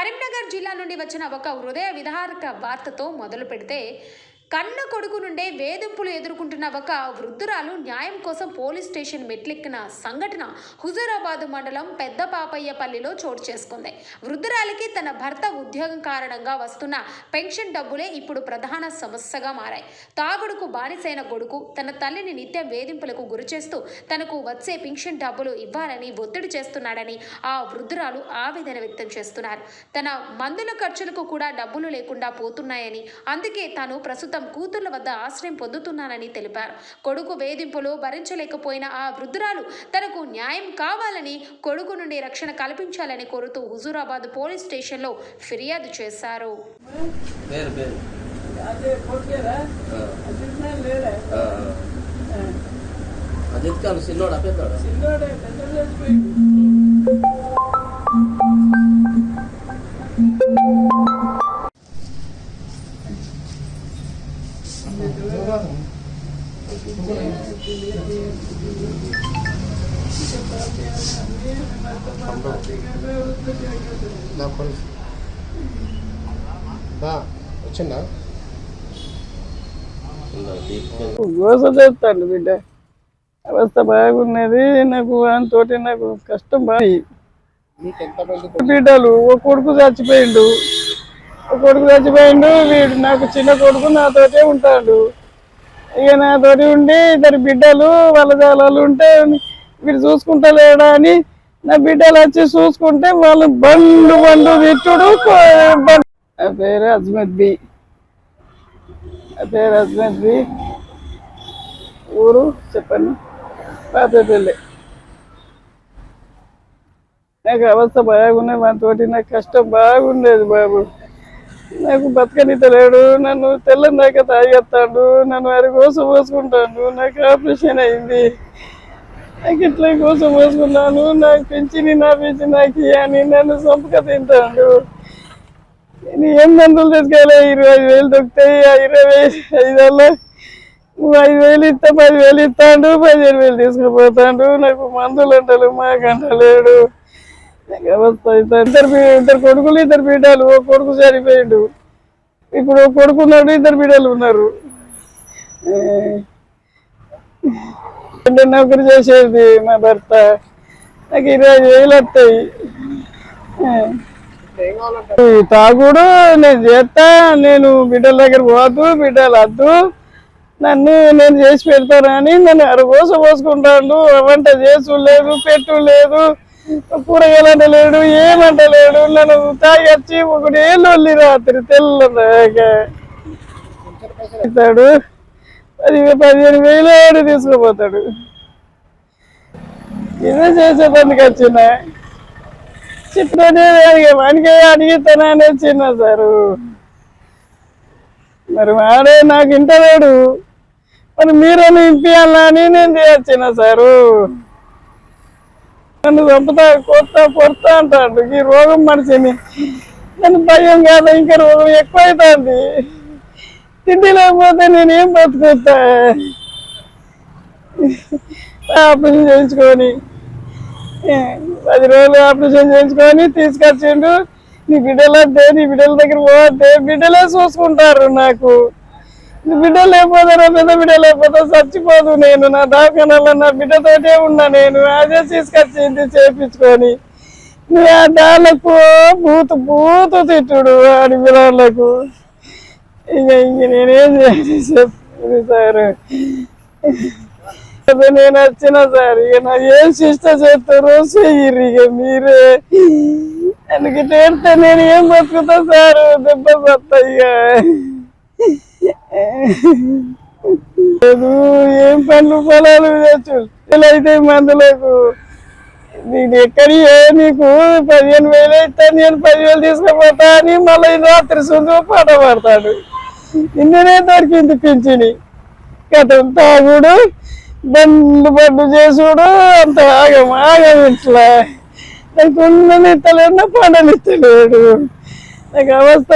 కరీంనగర్ జిల్లా నుండి వచ్చిన ఒక హృదయ విదారక వార్తతో మొదలు పెడితే కన్న కొడుకు నుండే వేధింపులు ఎదుర్కొంటున్న ఒక వృద్ధురాలు న్యాయం కోసం పోలీస్ స్టేషన్ మెట్లెక్కిన సంఘటన హుజూరాబాద్ మండలం పెద్ద పాపయ్యపల్లిలో చోటు చేసుకుంది. వృద్ధురాలికి తన భర్త ఉద్యోగం కారణంగా వస్తున్న పెన్షన్ డబ్బులే ఇప్పుడు ప్రధాన సమస్యగా మారాయి. తాగుడుకు బానిసైన కొడుకు తన తల్లిని నిత్యం వేధింపులకు గురిచేస్తూ తనకు వచ్చే పెన్షన్ డబ్బులు ఇవ్వాలని ఒత్తిడి చేస్తున్నాడని ఆ వృద్ధురాలు ఆవేదన వ్యక్తం చేస్తున్నారు. తన మందుల ఖర్చులకు కూడా డబ్బులు లేకుండా పోతున్నాయని అందుకే తాను ప్రస్తుతం కూతుర్ల వద్ద ఆశ్రయం పొందుతున్నానని తెలిపారు. కొడుకు వేధింపులు భరించలేకపోయిన ఆ వృద్ధురాలు తనకు న్యాయం కావాలని కొడుకు నుండి రక్షణ కల్పించాలని కోరుతూ హుజూరాబాద్ పోలీస్ స్టేషన్లో ఫిర్యాదు చేశారు. అజిత్ సిన్నోడా వచ్చిందా చేస్తాను బిడ్డ. అవస్థ బాగున్నది నాకు తోటి నాకు కష్టం బాగా బిడ్డలు ఒక కొడుకు చచ్చిపోయిండు. కొడుకు చచ్చిపోయిండు వీడు నాకు చిన్న కొడుకు నాతోటే ఉంటాడు. ఇక నాతోటి ఉండి ఇద్దరు బిడ్డలు వాళ్ళ జాలాలు ఉంటే వీడు చూసుకుంటలేడా అని నా బిడ్డలు వచ్చి చూసుకుంటే వాళ్ళు బండు బండు తిట్టుడు ఆ పేరు అజ్మత్ బి. పేరు అజ్మత్ బి. ఊరు చెప్పండి. పాతపల్లి. నాకు అవస్థ బాగున్నాయి మనతోటి నాకు కష్టం బాగుండేది బాబు. నాకు బతకనితలేడు నన్ను తెల్లని దాకా తాగేస్తాడు నన్ను వారి కోసం పోసుకుంటాడు నాకు ఆపరేషన్ అయింది. నాకు ఇట్లా కోసం పోసుకున్నాను? నాకు పెంచిని నా పెంచి నాకు అని నన్ను సొంపక తింటాడు. నేను ఏం మందులు తెచ్చుకోలే ఇరవై ఐదు వేలు దొరుకుతాయి ఆ ఇరవై ఐదు నువ్వు ఐదు వేలు ఇస్తా పది వేలు ఇస్తాడు పదిహేను వేలు తీసుకుపోతాడు. నాకు మందులు అంటలు మాకంటలేడు. అంటలేడు ఇద్దరు ఇద్దరు కొడుకులు ఇద్దరు బిడ్డలు. ఓ కొడుకు చనిపోయిండు. ఇప్పుడు కొడుకున్నాడు కొడుకు ఉన్నాడు ఇద్దరు బిడ్డలు ఉన్నారు. నౌకరి చేసేది మా భర్త. నాకు ఇరవై ఐదు వేలు వస్తాయి. తాగుడు నేను చేస్తా నేను బిడ్డల దగ్గర పోదు బిడ్డలు వద్దు. నన్ను నేను చేసి పెడతానని నన్ను అరగోస పోసుకుంటాడు. వంట చేసు లేదు పెట్టు లేదు. కూరగాయలంట లేడు ఏమంట లేడు నన్ను తాగొచ్చి ఒకటి లొల్లి రాత్రి తెల్లదాకా. ఇస్తాడు పది పదిహేను వేలు ఆడు తీసుకుపోతాడు. ఇదే చేసే పనికి వచ్చిన. చిత్రనే వానికి అడిగితేనే చిన్న సారు. మరి వాడే నాకు ఇంటలేడు మరి మీరని ఇంపియాలని నేను చేయొచ్చిన సారు. నన్ను చంపుతా కొత్తా పొడత అంటాడు ఈ రోగం మనిషిని. నన్ను భయం కాదు ఇంకా రోగం ఎక్కువ అవుతుంది తిండి లేకపోతే నేనేం బతుకుతా? ఆపరేషన్ చేయించుకొని పది రోజులు ఆపరేషన్ చేయించుకొని తీసుకొచ్చిండు. నీ బిడ్డలు వద్దే నీ బిడ్డల దగ్గర పోతే బిడ్డలే చూసుకుంటారు నాకు. బిడ్డ లేకపోతారా పెద్ద బిడ్డ లేకపోతే చచ్చిపోదు నేను. నా దావకాలలో నా బిడ్డతోటే ఉన్నా నేను. అదే తీసుకొచ్చింది చేపించుకొని నువ్వు ఆ దాళ్ళకు బూతు బూతు తిట్టుడు ఆడి పిల్లలకు. ఇక ఇంక నేనేం చేయాలి? చెప్పు సార్. నేను వచ్చిన సార్. ఇక నా ఏం శిష్ట చేస్తారో. చెయ్యరు ఇక మీరే. అందుకే తేడితే నేను ఏం బతుకుతా సార్? దెబ్బ సత్తా ఇక. ఏం పండ్లు పొలాలు తెచ్చు అయితే మందులకు నేను ఎక్కడి నీకు పదిహేను వేలు అయితే నేను పదివేలు తీసుకుపోతా అని మళ్ళీ రాత్రి సుందు పాట పాడతాడు. నిన్ననే దొరికింది పింఛని. కథం తాగుడు బండ్లు బండ్లు చేసుడు అంత ఆగం ఆగం ఇట్లా. నాకు ఉన్నది ఇస్తలేడు నా పండలు ఇస్తలేడు నాకు అవస్థ